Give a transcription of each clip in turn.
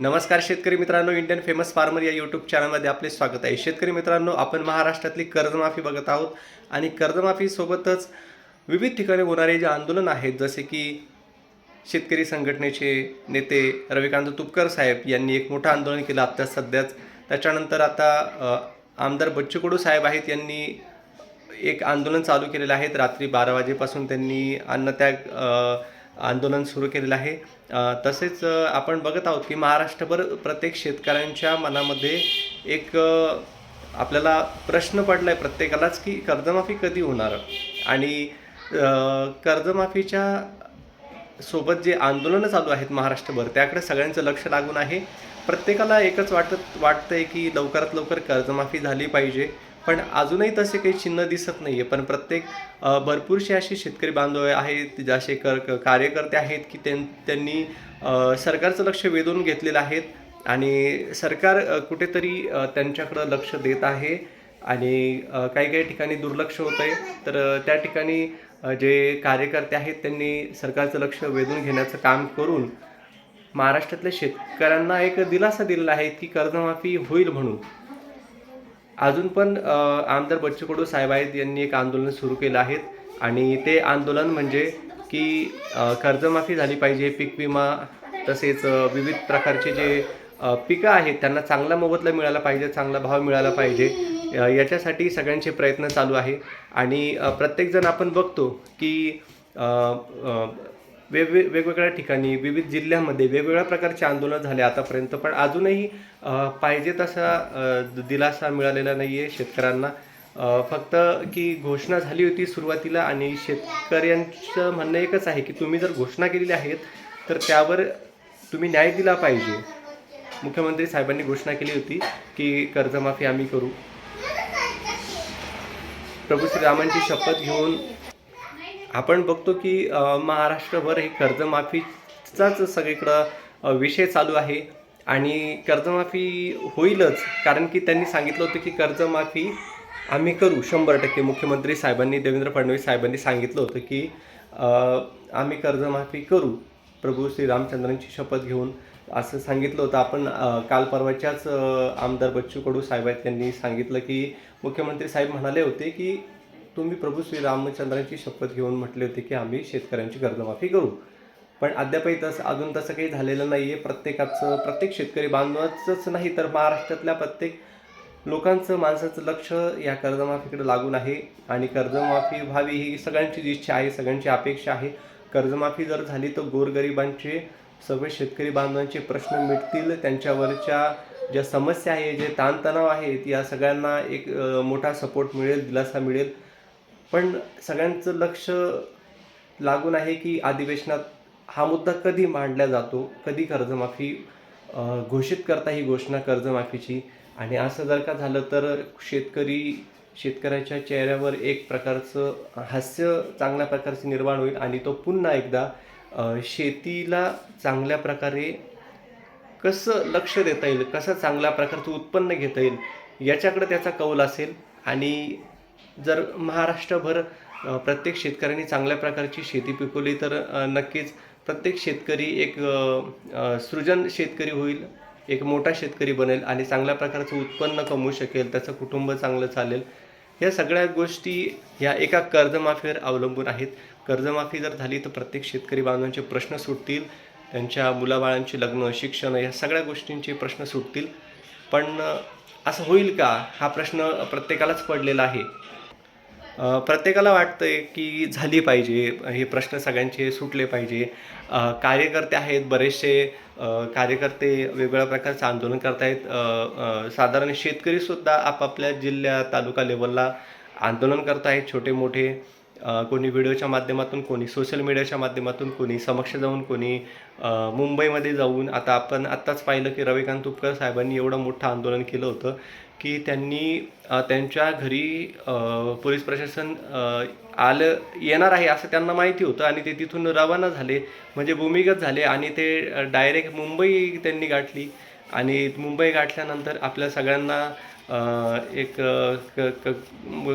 नमस्कार शेतकरी मित्रांनो इंडियन फेमस फार्मर या यूट्यूब चॅनलमध्ये आपले स्वागत आहे. शेतकरी मित्रांनो आपण महाराष्ट्रातली कर्जमाफी बघत आहोत आणि कर्जमाफीसोबतच विविध ठिकाणी होणारे जे आंदोलन आहेत जसे की शेतकरी संघटनेचे नेते रविकांत तुपकर साहेब यांनी एक मोठं आंदोलन केलं. आत्ता सध्याच त्याच्यानंतर आता आमदार बच्चू कडू साहेब आहेत यांनी एक आंदोलन चालू केलेलं आहे. रात्री बारा वाजेपासून त्यांनी अन्नत्याग आंदोलन सुरू केलेलं आहे. तसेच आपण बघत आहोत की महाराष्ट्रभर प्रत्येक शेतकऱ्यांच्या मनामध्ये एक आपल्याला प्रश्न पडला आहे प्रत्येकालाच की कर्जमाफी कधी होणार? आणि कर्जमाफीच्या सोबत जे आंदोलनं चालू आहेत महाराष्ट्रभर त्याकडे सगळ्यांचं लक्ष लागून आहे. प्रत्येकाला एकच वाटत वाटतंय की लवकरात लवकर कर्जमाफी झाली पाहिजे. पण अजूनही तसे काही चिन्ह दिसत नाही आहे पण प्रत्येक भरपूरसे असे शेतकरी बांधव आहेत जसे कर क- कार्यकर्ते आहेत की त्यां त्यांनी सरकारचं लक्ष वेधून घेतलेलं आहेत आणि सरकार कुठेतरी त्यांच्याकडं लक्ष देत आहे आणि काही काही ठिकाणी दुर्लक्ष होत आहे तर त्या ठिकाणी जे कार्यकर्ते आहेत त्यांनी सरकारचं लक्ष वेधून घेण्याचं काम करून महाराष्ट्रातल्या शेतकऱ्यांना एक दिलासा दिलेला आहे की कर्जमाफी होईल म्हणून. अजून पण आमदार बच्चू कडू साहेब आहेत यांनी एक आंदोलन सुरू केलं आहे आणि ते आंदोलन म्हणजे की कर्जमाफी झाली पाहिजे पीक विमा तसेच विविध प्रकारचे जे पिकं आहेत त्यांना चांगला मोबदला मिळाला पाहिजे चांगला भाव मिळाला पाहिजे. याच्यासाठी सगळ्यांचे प्रयत्न चालू आहे. आणि प्रत्येकजण आपण बघतो की वेगवे वेगवेगळ्या ठिकाणी विविध जिल्ह्यामध्ये वेगवेगळ्या प्रकारचे आंदोलन झाले आतापर्यंत. पण अजूनही पाहिजे तसा दिलासा मिळालेला नाही आहे शेतकऱ्यांना फक्त की घोषणा झाली होती सुरुवातीला आणि शेतकऱ्यांचं म्हणणं एकच आहे की तुम्ही जर घोषणा केलेली आहेत तर त्यावर तुम्ही न्याय दिला पाहिजे. मुख्यमंत्री साहेबांनी घोषणा केली होती की कर्जमाफी आम्ही करू. प्रभू श्रीरामांची शपथ घेऊन आपण बघतो की महाराष्ट्रभर हे कर्जमाफीचाच सगळीकडं विषय चालू आहे. आणि कर्जमाफी होईलच कारण की त्यांनी सांगितलं होतं की कर्जमाफी आम्ही करू शंभर टक्के. मुख्यमंत्री साहेबांनी देवेंद्र फडणवीस साहेबांनी सांगितलं होतं की आम्ही कर्जमाफी करू. प्रभू श्री रामचंद्रांची शपथ घेऊन असं सांगितलं होतं. आपण काल परवाच्याच आमदार बच्चू कडू साहेब आहेत त्यांनी सांगितलं की मुख्यमंत्री साहेब म्हणाले होते की तुम्ही प्रभू श्री रामचंद्रांची शपथ घेऊन म्हटले होते की आम्ही शेतकऱ्यांची कर्जमाफी करू. पण अद्यापही तसं अजून तसं काही झालेलं नाही आहे प्रत्येकाचं प्रत्येक शेतकरी बांधवाचंच नाही तर महाराष्ट्रातल्या प्रत्येक लोकांचं माणसाचं लक्ष या कर्जमाफीकडे लागून आहे. आणि कर्जमाफी व्हावी ही सगळ्यांची इच्छा आहे सगळ्यांची अपेक्षा आहे. कर्जमाफी जर झाली तर गोरगरिबांचे सगळे शेतकरी बांधवांचे प्रश्न मिटतील. त्यांच्यावरच्या ज्या समस्या आहे जे ताणतणाव आहेत या सगळ्यांना एक मोठा सपोर्ट मिळेल दिलासा मिळेल. पण सगळ्यांचं लक्ष लागून आहे की अधिवेशनात हा मुद्दा कधी मांडला जातो कधी कर्जमाफी घोषित करता ही घोषणा कर्जमाफीची. आणि असं जर का झालं तर शेतकरी शेतकऱ्याच्या चेहऱ्यावर एक प्रकारचं हास्य चांगल्या प्रकारचं निर्माण होईल आणि तो पुन्हा एकदा शेतीला चांगल्या प्रकारे कसं लक्ष देता येईल कसं चांगल्या प्रकारचं उत्पन्न घेता येईल याच्याकडे त्याचा कौल असेल. आणि जर महाराष्ट्रभर प्रत्येक शेतकऱ्यांनी चांगल्या प्रकारची शेती पिकवली तर नक्कीच प्रत्येक शेतकरी एक सृजन शेतकरी होईल एक मोठा शेतकरी बनेल आणि चांगल्या प्रकारचं उत्पन्न कमवू शकेल त्याचं कुटुंब चांगलं चालेल. या सगळ्या गोष्टी ह्या एका कर्जमाफीवर अवलंबून आहेत. कर्जमाफी जर झाली तर प्रत्येक शेतकरी बांधवांचे प्रश्न सुटतील त्यांच्या मुलाबाळांची लग्न शिक्षण या सगळ्या गोष्टींचे प्रश्न सुटतील. पण असं होईल का? हा प्रश्न प्रत्येकालाच पडलेला आहे. प्रत्येकाला प्रत्येकाला वाटतंय की झाली पाहिजे. हे प्रश्न सगळ्यांचे सुटले पाहिजे. कार्यकर्ते आहेत बरेचसे. कार्यकर्ते वेगवेगळ्या प्रकारचं आंदोलन करतायत. साधारण शेतकरीसुद्धा आपापल्या जिल्ह्या तालुका लेवलला आंदोलन करत आहेत छोटे मोठे कोणी व्हिडिओच्या माध्यमातून कोणी सोशल मीडियाच्या माध्यमातून कोणी समक्ष जाऊन कोणी मुंबईमध्ये जाऊन. आता आपण आत्ताच पाहिलं की रविकांत तुपकर साहेबांनी एवढं मोठं आंदोलन केलं होतं की त्यांनी त्यांच्या घरी पोलीस प्रशासन आलं येणार आहे असं त्यांना माहिती होतं आणि ते तिथून रवाना झाले. म्हणजे भूमिगत झाले आणि ते डायरेक्ट मुंबई त्यांनी गाठली. आणि मुंबई गाठल्यानंतर आपल्या सगळ्यांना एक क क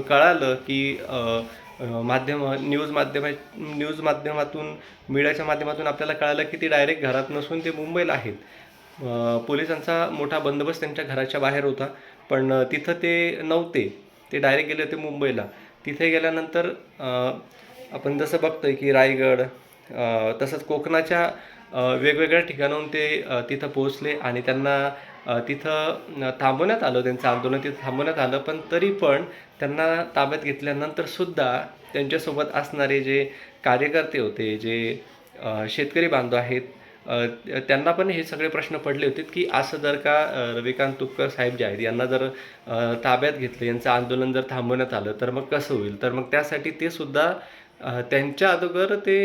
कळालं की माध्यम न्यूज माध्यमा न्यूज माध्यमातून मीडियाच्या माध्यमातून आपल्याला कळालं की ते डायरेक्ट घरात नसून ते मुंबईला आहेत. पोलिसांचा मोठा बंदोबस्त त्यांच्या घराच्या बाहेर होता पण तिथं ते नव्हते. ते डायरेक्ट गेले होते मुंबईला. तिथे गेल्यानंतर आपण जसं बघतोय की रायगड तसंच कोकणाच्या वेगवेगळ्या ठिकाणाहून ते तिथं पोहोचले आणि त्यांना तिथं थांबवण्यात आलं त्यांचं आंदोलन तिथं थांबवण्यात आलं. पण तरी पण त्यांना ताब्यात घेतल्यानंतर सुद्धा त्यांच्यासोबत असणारे जे कार्यकर्ते होते जे शेतकरी बांधव आहेत त्यांना पण हे सगळे प्रश्न पडले होते की असं जर का रविकांत तुपकर साहेब जे आहेत यांना जर ताब्यात घेतलं यांचं आंदोलन जर थांबवण्यात आलं तर मग कसं होईल? तर मग त्यासाठी ते सुद्धा त्यांच्या अगोदर ते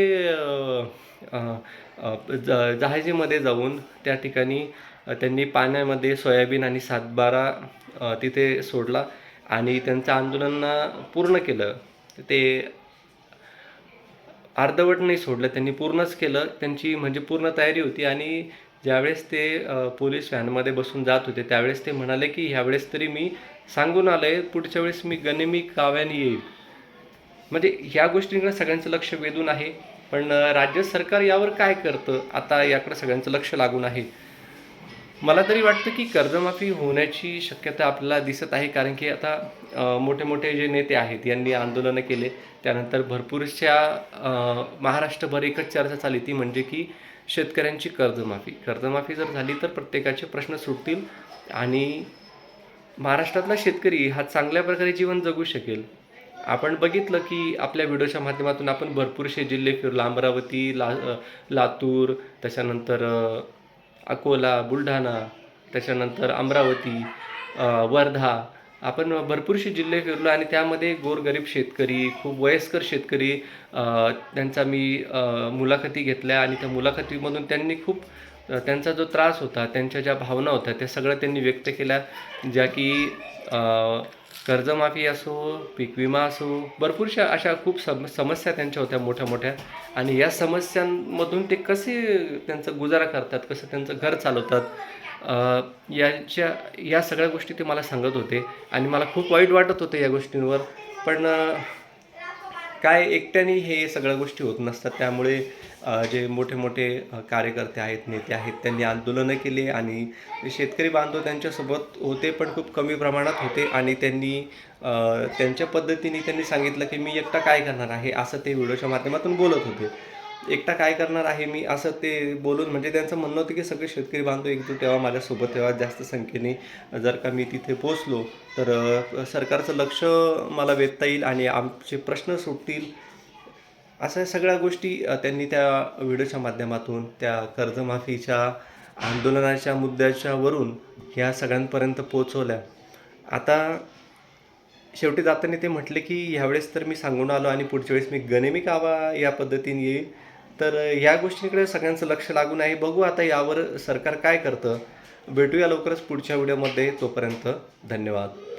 ज जहाजीमध्ये जाऊन त्या ठिकाणी त्यांनी पाण्यामध्ये सोयाबीन आणि सातबारा तिथे सोडला आणि त्यांचं आंदोलन पूर्ण केलं. ते अर्धवट नाही सोडलं त्यांनी पूर्णच केलं. त्यांची म्हणजे पूर्ण तयारी होती आणि ज्यावेळेस ते पोलीस व्हॅनमध्ये बसून जात होते त्यावेळेस ते म्हणाले की ह्यावेळेस तरी मी सांगून आलं आहे पुढच्या वेळेस मी गनिमी काव्याने येईल. म्हणजे ह्या गोष्टींकडे सगळ्यांचं लक्ष वेधून आहे. पण राज्य सरकार यावर काय करतं? आता याकडे सगळ्यांचं लक्ष लागून आहे. मला तरी वाटतं की कर्जमाफी होण्याची शक्यता आपल्याला दिसत आहे. कारण की आता मोठे मोठे जे नेते आहेत यांनी आंदोलनं केले. त्यानंतर भरपूरशा महाराष्ट्रभर एकच चर्चा चालली ती म्हणजे की शेतकऱ्यांची कर्जमाफी. कर्जमाफी जर झाली तर प्रत्येकाचे प्रश्न सुटतील. आणि महाराष्ट्रातला शेतकरी हा चांगल्या प्रकारे जीवन जगू शकेल. आपण बघितलं की आपल्या व्हिडिओच्या माध्यमातून आपण भरपूरसे जिल्हे फिरलो. अमरावती ला लातूर त्याच्यानंतर अकोला बुलढाणा त्याच्यानंतर अमरावती वर्धा. आपण भरपूरसे जिल्हे फिरलो आणि त्यामध्ये गोरगरीब शेतकरी खूप वयस्कर शेतकरी त्यांचा मी मुलाखती घेतल्या आणि त्या मुलाखतीमधून त्यांनी खूप त्यांचा जो त्रास होता त्यांच्या ज्या भावना होत्या त्या सगळ्या त्यांनी व्यक्त केल्या. ज्या की कर्जमाफी असो पीक विमा असो भरपूरशा अशा खूप सम समस्या त्यांच्या होत्या मोठ्या मोठ्या. आणि या समस्यांमधून ते कसे त्यांचा गुजारा करतात कसं त्यांचं घर चालवतात याच्या या सगळ्या गोष्टी ते मला सांगत होते. आणि मला खूप वाईट वाटत होतं या गोष्टींवर. पण काय एकट्याने हे सगळ्या गोष्टी होत नसतात. त्यामुळे जे मोठे मोठे कार्यकर्ते आहेत नेते आहेत त्यांनी आंदोलनं केली आणि शेतकरी बांधव त्यांच्यासोबत होते पण खूप कमी प्रमाणात होते आणि त्यांनी त्यांच्या पद्धतीने त्यांनी सांगितलं की मी एकटा काय करणार आहे असं ते व्हिडिओच्या माध्यमातून बोलत होते. एकटा काय करणार आहे मी असं ते बोलून म्हणजे त्यांचं म्हणणं होतं की सगळे शेतकरी बांधव एकजूट तेव्हा माझ्यासोबत तेव्हा जास्त संख्येने जर का मी तिथे पोचलो तर सरकारचं लक्ष मला वेधता येईल आणि आमचे प्रश्न सुटतील. अशा सगळ्या गोष्टी त्यांनी त्या व्हिडिओच्या माध्यमातून त्या कर्जमाफीच्या आंदोलनाच्या मुद्द्याच्या वरून ह्या सगळ्यांपर्यंत पोचवल्या आता शेवटी जाताना ते म्हटले की ह्यावेळेस तर मी सांगून आलो आणि पुढच्या वेळेस मी गणेमी कावा या पद्धतीने येईल. तर या ह्या गोष्टींकडे सगळ्यांचं लक्ष लागून आहे बघू आता यावर सरकार काय करतं. भेटूया लवकरच पुढच्या व्हिडिओमध्ये. तोपर्यंत धन्यवाद.